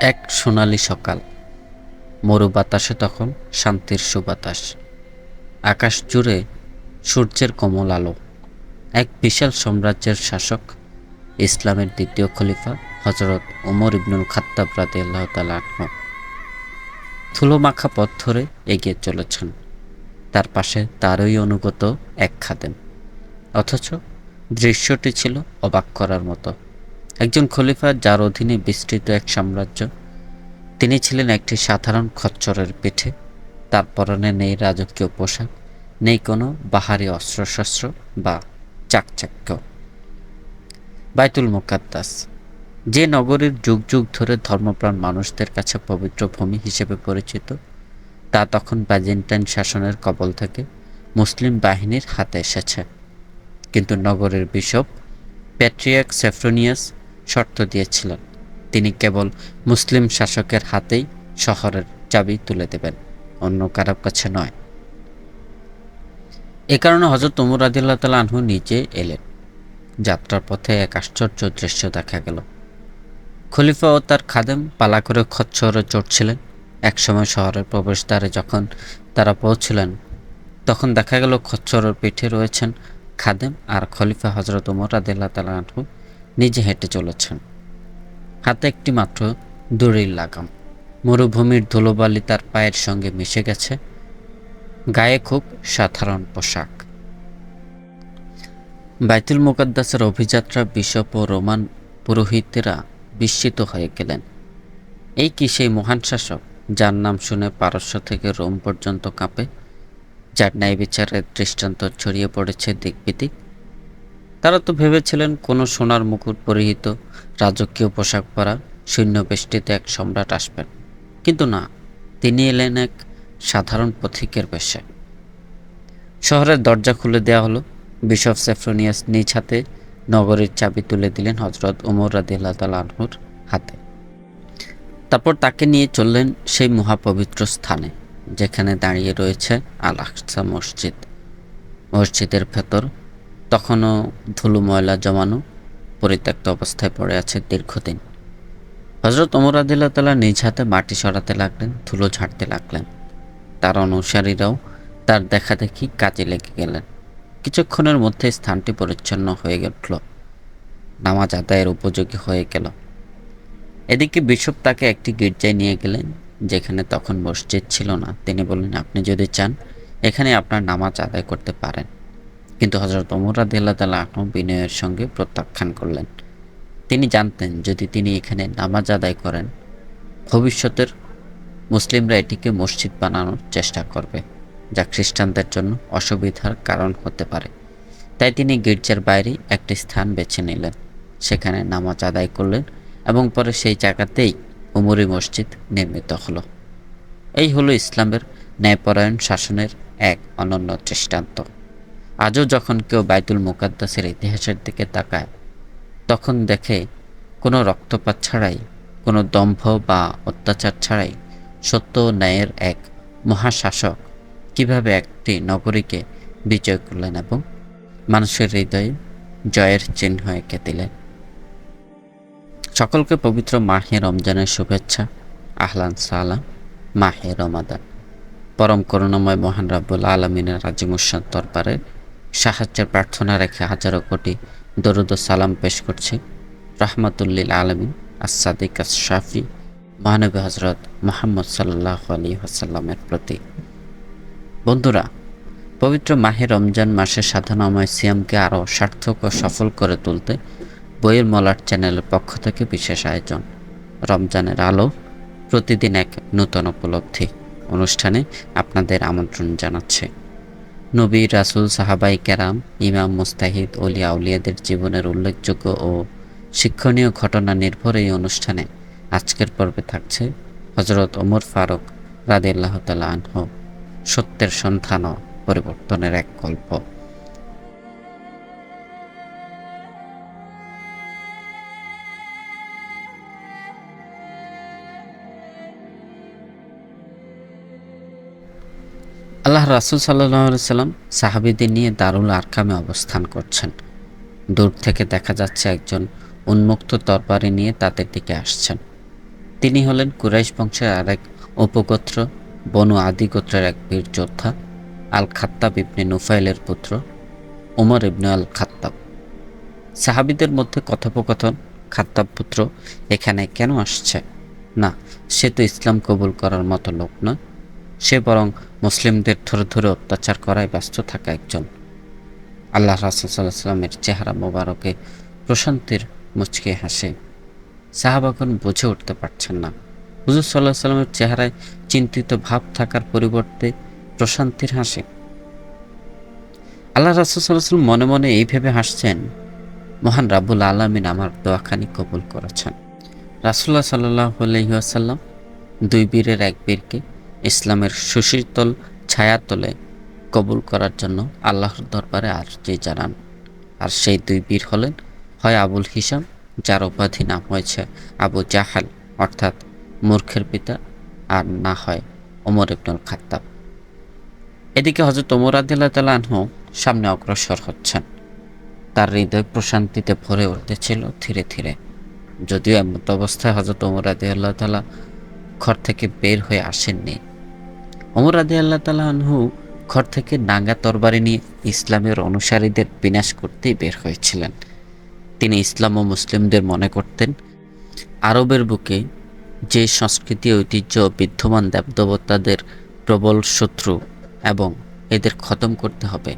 এক সোনালি সকাল। মরু বাতাসে তখন শান্তির সুবাতাস। আকাশ জুড়ে সূর্যের কোমল আলো। এক বিশাল সাম্রাজ্যের শাসক, ইসলামের দ্বিতীয় খলিফা হজরত ওমর ইবনুল খাত্তাব রাদি আল্লাহ তালা ধুলো মাখা পথ ধরে এগিয়ে চলেছেন। তার পাশে তারই অনুগত এক খাদেম। অথচ দৃশ্যটি ছিল অবাক করার মতো। একজন খলিফা যার অধীনে বিস্তৃত এক সাম্রাজ্য। তিনি ছিলেন একটি সাধারণ খচ্চরের পিঠে। তার পরনে নেই রাজকীয় পোশাক, নেই কোনো বাহারি অস্ত্রশস্ত্র বা চাকচাক্য। বাইতুল মুকাদ্দাস। যে নগরীর যুগ যুগ ধরে ধর্মপ্রাণ মানুষদের কাছে পবিত্র ভূমি হিসেবে পরিচিত, তা তখন ব্যাজেন্টাইন শাসনের কবল থেকে মুসলিম বাহিনীর হাতে এসেছে। কিন্তু নগরের বিশপ প্যাট্রিয়াক সেফ্রোনিয়াস শর্ত দিয়েছিলেন। তিনি কেবল মুসলিম শাসকের হাতেই শহরের চাবি তুলে দেবেন, অন্য কারোর কাছে নয়। এ কারণে হজরত উমর আদিল্লাহ তালা আনহু নিজে এলেন। যাত্রার পথে এক আশ্চর্য দৃশ্য দেখা গেল। খলিফা ও তার খাদেম পালা করে খচ্চরে চড়ছিলেন। একসময় শহরের প্রবেশদ্বারে যখন তারা পৌঁছলেন, তখন দেখা গেল খচ্চরের পিঠে রয়েছেন খাদেম আর খলিফা হজরত উমর আদিল্লা তালা আনহু। নিজে হেঁটে চলেছেন। হাতে একটি মাত্র দড়ির লাগাম। মরুভূমির ধুলোবালি তার পায়ের সঙ্গে মিশে গেছে। গায়ে খুব সাধারণ পোশাক। বাইতুল মুকাদ্দাসের অভিযাত্রা বিশপ ও রোমান পুরোহিতেরা বিস্মিত হয়ে গেলেন। এই কি সেই মহান শাসক, যার নাম শুনে পারস্য থেকে রোম পর্যন্ত কাঁপে, যার ন্যায় বিচারের দৃষ্টান্ত ছড়িয়ে পড়েছে দিকবিদিক? তারা তো ভেবেছিলেন কোনো সোনার মুকুট পরিহিত রাজকীয় পোশাক পরা সৈন্য বেষ্টিতে এক সম্রাট আসবেন। কিন্তু না, তিনি এলেন এক সাধারণ পথিকের বেশে। শহরের দরজা খুলে দেওয়া হলো। বিশপ সেফ্রোনিয়াস নিজ হাতে নগরের চাবি তুলে দিলেন হজরত উমর রাদিল্লা তালাহুর হাতে। তারপর তাকে নিয়ে চললেন সেই মহাপবিত্র স্থানে, যেখানে দাঁড়িয়ে রয়েছে আল আকসা মসজিদ। মসজিদের ভেতর তখনও ধুলো ময়লা জমানো পরিত্যক্ত অবস্থায় পড়ে আছে দীর্ঘদিন। হজরত ওমর আদিল্লা তালা নিজ হাতে মাটি সরাতে লাগলেন, ধুলো ঝাড়তে লাগলেন। তার অনুসারীরাও তার দেখা দেখি কাজে লেগে গেলেন। কিছুক্ষণের মধ্যে স্থানটি পরিচ্ছন্ন হয়ে উঠল। নামাজ আদায়ের উপযোগী হয়ে গেল। এদিকে বিশপ তাকে একটি গির্জায় নিয়ে গেলেন, যেখানে তখন মসজিদ ছিল না। তিনি বললেন, আপনি যদি চান, এখানে আপনার নামাজ আদায় করতে পারেন। কিন্তু হজরত ওমর আদিল্লা তালা আহম বিনয়ের সঙ্গে প্রত্যাখ্যান করলেন। তিনি জানতেন, যদি তিনি এখানে নামাজ আদায় করেন, ভবিষ্যতের মুসলিমরা এটিকে মসজিদ বানানোর চেষ্টা করবে, যা খ্রিস্টানদের জন্য অসুবিধার কারণ হতে পারে। তাই তিনি গির্জার বাইরে একটি স্থান বেছে নিলেন, সেখানে নামাজ আদায় করলেন এবং পরে সেই জায়গাতেই উমরি মসজিদ নির্মিত হলো। এই হলো ইসলামের ন্যায়পরায়ণ শাসনের এক অনন্য দৃষ্টান্ত। আজও যখন কেউ বাইতুল মুকাদ্দাসের ইতিহাসের দিকে তাকায়, তখন দেখে কোনো রক্তপাত ছাড়াই, কোনো দম্ভ বা অত্যাচার ছাড়াই সত্য ন্যায়ের এক মহাশাসক কীভাবে একটি নগরীকে বিজয় করলেন এবং মানুষের হৃদয়ে জয়ের চিহ্ন এঁকে দিলেন। সকলকে পবিত্র মাহে রমজানের শুভেচ্ছা, আহলান সালাম, মাহে রমাদান। পরম করুণাময় মহান রাব্বুল আলমিনের রাজিমুসান দরবারে সাহায্যের প্রার্থনা রেখে হাজারো কোটি দরুদ সালাম পেশ করছি। রহমতুল্লিল আলমিন আসাদিক শাফি মহানবী হজরত মোহাম্মদ সাল্লাহ আলী আসাল্লামের প্রতি। বন্ধুরা, পবিত্র মাহে রমজান মাসে সাধনাময় সিয়ামকে আরও সার্থক ও সফল করে তুলতে বইয়ের মলাট চ্যানেলের পক্ষ থেকে বিশেষ আয়োজন। রমজানের আলো প্রতিদিন এক নূতন উপলব্ধি অনুষ্ঠানে আপনাদের আমন্ত্রণ জানাচ্ছে। নবী, রাসুল, সাহাবাই কেরাম, ইমাম, মুস্তাহিদ অলি আউলিয়াদের জীবনের উল্লেখযোগ্য ও শিক্ষণীয় ঘটনা নির্ভর এই অনুষ্ঠানে। আজকের পর্বে থাকছে হজরত ওমর ফারুক তালা আনহ সত্যের সন্ধান পরিবর্তনের এক গল্প। আল্লাহ রাসুল সাল্লাহ সাল্লাম সাহাবিদের নিয়ে দারুল আরকামে অবস্থান করছেন। দূর থেকে দেখা যাচ্ছে একজন উন্মুক্ত তরবারি নিয়ে তাদের দিকে আসছেন। তিনি হলেন কুরাইশ বংশের আরেক উপগোত্র, বনু আদি গোত্রের এক বীর যোদ্ধা আল খাত্তাব ইবনে নুফাইলের পুত্র, উমর ইবনে আল খাত্তাব সাহাবিদের মধ্যে কথোপকথন, খাত্তাব পুত্র এখানে কেন আসছে? না, সে তো ইসলাম কবুল করার মতো লোক নয়। সে বরং মুসলিমদের ধরে ধরে অত্যাচার করায় ব্যস্ত থাকা একজন। আল্লাহ রাসুল্লাহ সাল্লামের চেহারা মোবারকে, প্রশান্তির মুচকে হাসে। সাহাবাগন বুঝে উঠতে পারছেন না। হুজুর সাল্লাহ সাল্লামের চেহারায় চিন্তিত ভাব থাকার পরিবর্তে প্রশান্তির হাসি। আল্লাহ রাসুল সাল্লাহ মনে মনে এই ভেবে হাসছেন, মহান রাবুল আলমিন আমার দোয়াখানি কবুল করেছেন। রাসুল্লাহ সাল্লাহ আলহিহাসাল্লাম দুই বীরের এক বীরকে ইসলামের সুশীতল ছায়াতলে কবুল করার জন্য আল্লাহর দরবারে আর্জি জানান। আর সেই দুই বীর হলেন, হয় আবুল হিসাম, যার উপাধি নাম হয়েছে আবু জাহাল, অর্থাৎ মূর্খের পিতা, আর না হয় ওমর ইবনুল খাত্তাব। এদিকে হজরত ওমর আদিল্লাহ তালাহ সামনে অগ্রসর হচ্ছেন। তার হৃদয় প্রশান্তিতে ভরে উঠতেছিল ধীরে ধীরে। যদিও এমত অবস্থায় হজরত ওমর আল্লাহ তালা ঘর থেকে বের হয়ে আসেননি ওমর আদি আল্লাহ তালা আনহু ঘর থেকে নাঙ্গা তরবারি নিয়ে ইসলামের অনুসারীদের বিনাশ করতেই বের হয়েছিলেন। তিনি ইসলাম ও মুসলিমদের মনে করতেন, আরবের বুকে যে সংস্কৃতি, ঐতিহ্য বিদ্যমান দেবদেবতাদের প্রবল শত্রু এবং এদের খতম করতে হবে,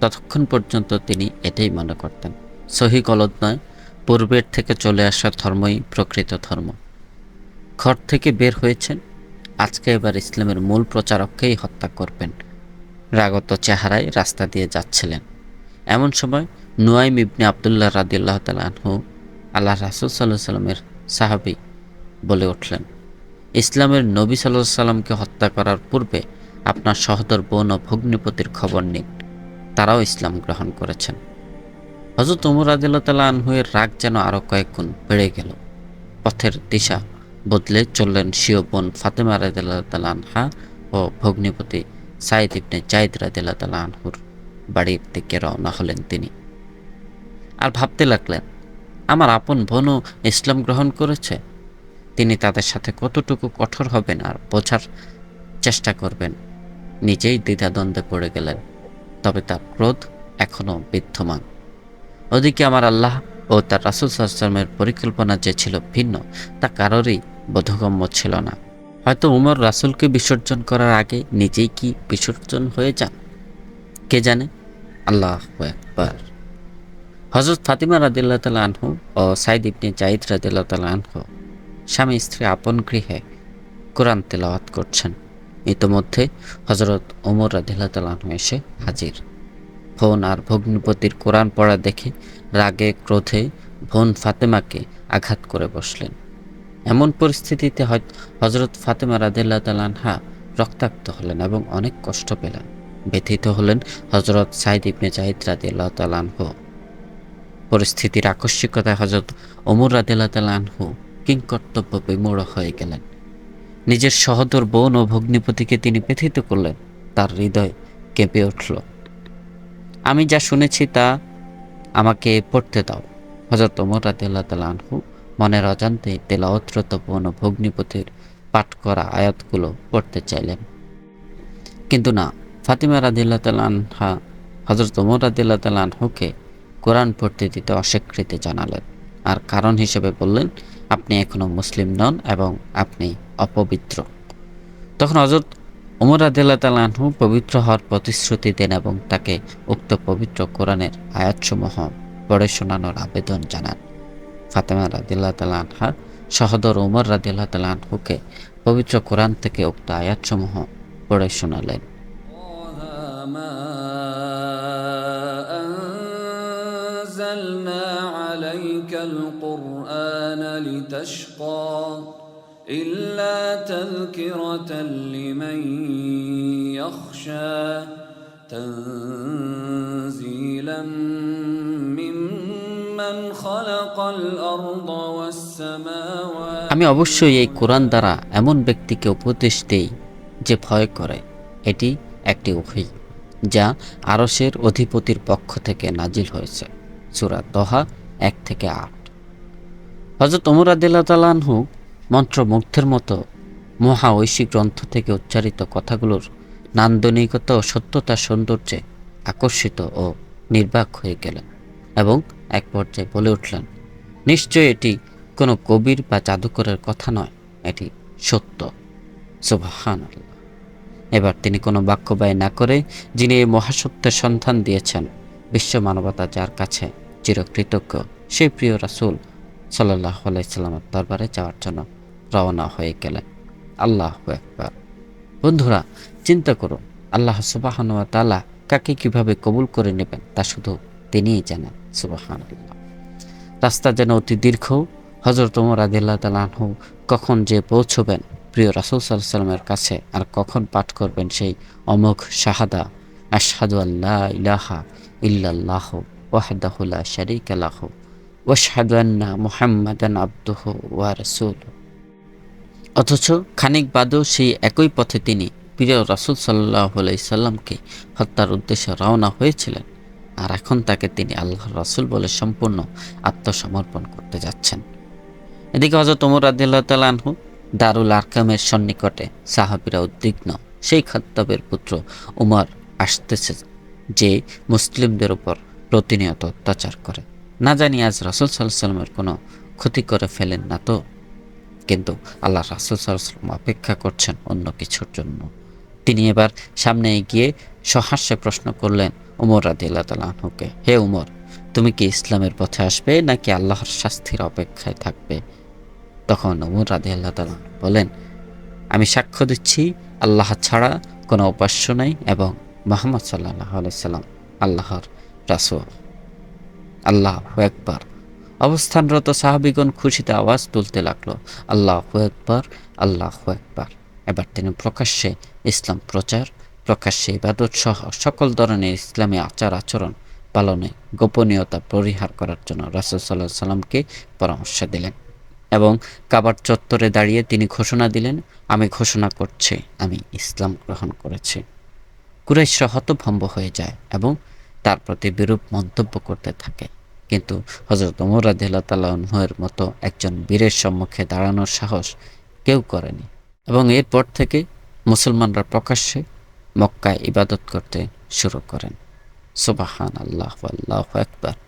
ততক্ষণ পর্যন্ত তিনি এটাই মনে করতেন। সহি গলদ নয়, পূর্বের থেকে চলে আসা ধর্মই প্রকৃত ধর্ম। ঘর থেকে বের হয়েছেন আজকে এবার ইসলামের মূল প্রচারককেই হত্যা করবেন। রাগত চেহারায় রাস্তা দিয়ে যাচ্ছিলেন। এমন সময় নুয়াইম ইবনে আবদুল্লাহ রাদিল্লাহ তালাহু আল্লাহ রাসুল সাল্লাহ সাল্লামের সাহাবি বলে উঠলেন, ইসলামের নবী সাল্লাহ সাল্লামকে হত্যা করার পূর্বে আপনার সহদর বোন ও ভগ্নিপতির খবর নিন। তারাও ইসলাম গ্রহণ করেছেন। হজরত উমর আদিল্লাহ তাল্লাহ আনহুয়ের রাগ যেন আরও কয়েক গুণ বেড়ে গেল। পথের দিশা বদলে চললেন শিও বোন ফাতেমা তাল্লাহ আনহা ও ভগ্নিপতি সাইদ ইবনে জাইদ তাল্লাহ আনহুর বাড়ির দিকে রওনা হলেন তিনি। আর ভাবতে লাগলেন, আমার আপন বোনও ইসলাম গ্রহণ করেছে। তিনি তাদের সাথে কতটুকু কঠোর হবেন আর বোঝার চেষ্টা করবেন। নিজেই দ্বিধাদ্বন্দ্বে পড়ে গেলেন, তবে তার ক্রোধ এখনও বিদ্যমান। ওদিকে আমার আল্লাহ ও তার রাসুল সাল্লামের পরিকল্পনা যে ছিল ভিন্ন, তা কারোরই বোধগম্য ছিল না। হয়তো উমর রাসুলকে বিসর্জন করার আগে নিজেই কি বিসর্জন হয়ে যান? কে জানে? আল্লাহ একবার হজরত ফাতিমা রাদিল্লাহ তালা আনহু ও সাইদ ইবনে জাইদ রাদিল্লাহ তালা আনহু স্বামী স্ত্রী আপন গৃহে কোরআন তেলাওয়াত করছেন। ইতোমধ্যে হজরত ওমর রাদিল্লাহ তালা আনহু এসে হাজির। বোন আর ভগ্নিপতির কোরআন পড়া দেখে রাগে, ক্রোধে বোন ফাতেমাকে আঘাত করে বসলেন। এমন পরিস্থিতিতে হজরত ফাতেমা রাদিল্লাহ তালানহা রক্তাক্ত হলেন এবং অনেক কষ্ট পেলেন। ব্যথিত হলেন হজরত সাইদ ইবনে জাহিদ রাদিল্লাহ তালানহ পরিস্থিতির আকস্মিকতায় হজরত ওমর রাদিল্লাহ তালানহু কিংকর্তব্য বিমূঢ় হয়ে গেলেন। নিজের সহদর বোন ও ভগ্নিপতিকে তিনি ব্যথিত করলেন। তার হৃদয় কেঁপে উঠল। আমি যা শুনেছি তা আমাকে পড়তে দাও। হজরত ওমর রাদিল্লাহ তালানহু মনের অজান্তে তেলাওত্রত বোন ও ভগ্নিপতির পাঠ করা আয়াতগুলো পড়তে চাইলেন। কিন্তু না, ফাতিমা রাদিল্লাহ তালানহা হজরত ওমর রাদিল্লাহ তালানহুকে কোরআন পড়তে দিতে অস্বীকৃতি জানালেন আর কারণ হিসেবে বললেন, আপনি এখনও মুসলিম নন এবং আপনি অপবিত্র। তখন হজরত ওমর আদিল্লা তালাহু পবিত্র হওয়ার প্রতিশ্রুতি দেন এবং তাকে উক্ত পবিত্র কোরআনের আয়াতসমূহ পড়ে শোনানোর আবেদন জানান। ফাতেমা রাদিল্লাহ তালাহা সহদর ওমর রাদিল্লাহ তালাহুকে পবিত্র কোরআন থেকে উক্ত আয়াতসমূহ পড়ে শোনালেন طه ما أنزلنا عليك القرآن لتشقى إلا تذكرة لمن يخشى تنزيلا আমি অবশ্যই এই কোরআন দ্বারা এমন ব্যক্তিকে উপদেশ দেই যে ভয় করে। এটি একটি ওহি যা আরসের অধিপতির পক্ষ থেকে নাজিল হয়েছে। সুরা দহা এক থেকে আট। হজরত ওমর আদিল্লাহ মন্ত্রমুগ্ধের মতো মহা ঐশী গ্রন্থ থেকে উচ্চারিত কথাগুলোর নান্দনিকতা ও সত্যতার সৌন্দর্যে আকর্ষিত ও নির্বাক হয়ে গেলেন এবং এক পর্যায়ে বলে উঠলেন নিশ্চয় এটি কোনো কবির বা জাদুকরের কথা নয়, এটি সত্য। সুবাহান এবার তিনি কোনো বাক্য ব্যয় না করে, যিনি এই মহাসত্যের সন্ধান দিয়েছেন, বিশ্ব মানবতা যার কাছে চিরকৃতজ্ঞ, সেই প্রিয় রাসুল সাল্লাহ আলাইসাল্লামের দরবারে যাওয়ার জন্য রওনা হয়ে গেলেন। আল্লাহ একবার বন্ধুরা, চিন্তা করুন, আল্লাহ সুবাহানুয়া তালা কাকে কীভাবে কবুল করে নেবেন তা শুধু তিনিই জানেন। রাস্তা যেন অতি দীর্ঘ হজরত ওমর আদিল্লাহ তালাহু কখন যে পৌঁছবেন, প্রিয় রাসুল সাল্লাহ সাল্লামের কাছে আর কখন পাঠ করবেন সেই অমোঘ শাহাদা, আশহাদু আল্লাহ ইলাহা ইল্লাল্লাহ ওয়াহদাহুল্লাহ শারিক আলাহ ওয়াশহাদু আন্না আবদুহু ওয়া রাসূলুহু। অথচ খানিক বাদেও সেই একই পথে তিনি প্রিয় রাসুল সাল্লাহ সাল্লামকে হত্যার উদ্দেশ্যে রওনা হয়েছিলেন। আর এখন তাকে তিনি আল্লাহর রাসুল বলে সম্পূর্ণ আত্মসমর্পণ করতে যাচ্ছেন। এদিকে হজরত ওমর আদিল্লাহ তালানহু দারুল আরকামের সন্নিকটে সাহাবিরা উদ্বিগ্ন। সেই খাত্তাবের পুত্র উমর আসতেছে যে মুসলিমদের উপর প্রতিনিয়ত অত্যাচার করে। না জানি আজ রাসুল সাল্লামের কোনো ক্ষতি করে ফেলেন না তো, কিন্তু আল্লাহ রাসুল সাল্লাম অপেক্ষা করছেন অন্য কিছুর জন্য। তিনি এবার সামনে এগিয়ে সহাস্যে প্রশ্ন করলেন উমর রাদিল্লা তালাহুকে হে উমর, তুমি কি ইসলামের পথে আসবে নাকি আল্লাহর শাস্তির অপেক্ষায় থাকবে? তখন উমর রাদি আল্লাহ তালা বলেন, আমি সাক্ষ্য দিচ্ছি, আল্লাহ ছাড়া কোনো উপাস্য নাই এবং মোহাম্মদ সাল্লাহ আলাইসাল্লাম আল্লাহর রাসুল। আল্লাহ একবার অবস্থানরত সাহাবিগণ খুশিতে আওয়াজ তুলতে লাগল, আল্লাহ একবার আল্লাহ একবার এবার তিনি প্রকাশ্যে ইসলাম প্রচার প্রকাশ্যে ইবাদত সহ সকল ধরনের ইসলামী আচার আচরণ পালনে গোপনীয়তা পরিহার করার জন্য রাসুল সাল্লাহ সাল্লামকে পরামর্শ দিলেন এবং কাবার চত্বরে দাঁড়িয়ে তিনি ঘোষণা দিলেন, আমি ঘোষণা করছি, আমি ইসলাম গ্রহণ করেছি। কুরাইশরা হতভম্ব হয়ে যায় এবং তার প্রতি বিরূপ মন্তব্য করতে থাকে। কিন্তু হজরত ওমর রাদিল্লা তাল্লাহের মতো একজন বীরের সম্মুখে দাঁড়ানোর সাহস কেউ করেনি এবং এরপর থেকে মুসলমানরা প্রকাশ্যে মক্কায় ইবাদত করতে শুরু করেন। সুবাহান আল্লাহ আল্লাহ একবার